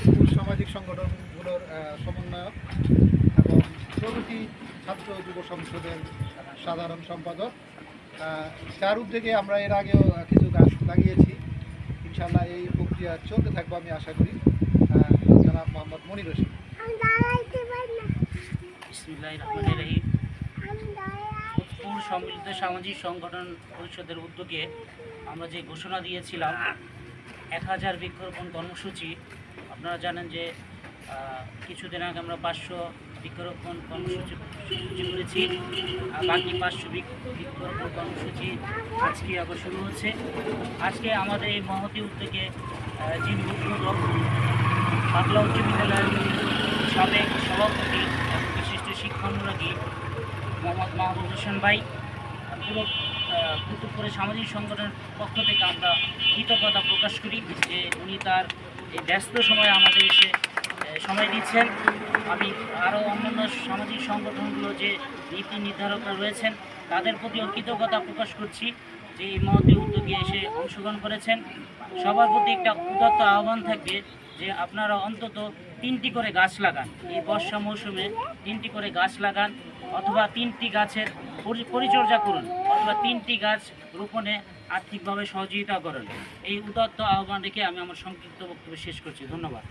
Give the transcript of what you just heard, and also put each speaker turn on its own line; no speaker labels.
School সামাজিক সংগঠনগুলোর সমন্বয়ক এবং প্রগতি ছাত্র যুব সংসদের সাধারণ সম্পাদক। যার উদ্যোগে আমরা এর আগেও কিছু গাছ লাগিয়েছি। ইনশাল্লাহ এই প্রক্রিয়া চলতে থাকব আমি আশা করি। জনাব মোহাম্মদ মনির রশিদ।
বিসমিল্লাহির উৎপুর সম্মিলিত সামাজিক সংগঠন পরিষদের উদ্যোগে আমরা যে ঘোষণা দিয়েছিলাম এক হাজার বৃক্ষরোপণ কর্মসূচি আপনারা জানেন যে কিছুদিন আগে আমরা পাঁচশো বৃক্ষরোপণ কর্মসূচি সূচি করেছি বাকি পাঁচশো বৃক্ষরোপণ কর্মসূচি আজকে আবার শুরু হচ্ছে। আজকে আমাদের এই মহতি উদ্যোগে যিনি উদ্বোধক বাংলা উচ্চ বিদ্যালয়ের সাবেক সভাপতি বিশিষ্ট শিক্ষানুরাগী মোহাম্মদ মাহবুব হোসেন ভাই পুরো সামাজিক সংগঠনের পক্ষ থেকে আমরা কৃতজ্ঞতা প্রকাশ করি যে উনি তার এই ব্যস্ত সময় আমাদের এসে সময় দিচ্ছেন। আমি আরও অন্যান্য সামাজিক সংগঠনগুলো যে নীতি নির্ধারকরা রয়েছেন, তাদের প্রতিও কৃতজ্ঞতা প্রকাশ করছি যে এই মহতি উদ্যোগে এসে অংশগ্রহণ করেছেন। সবার প্রতি একটা উদত্ত আহ্বান থাকবে যে আপনারা অন্তত তিনটি করে গাছ লাগান। এই বর্ষা মৌসুমে তিনটি করে গাছ লাগান অথবা তিনটি গাছের পরি- পরিচর্যা করুন। অথবা তিনটি গাছ রোপণে আর্থিকভাবে সহযোগিতা করেন। এই উদাত্ত আহ্বান রেখে আমি আমার সংক্ষিপ্ত বক্তব্য শেষ করছি। ধন্যবাদ।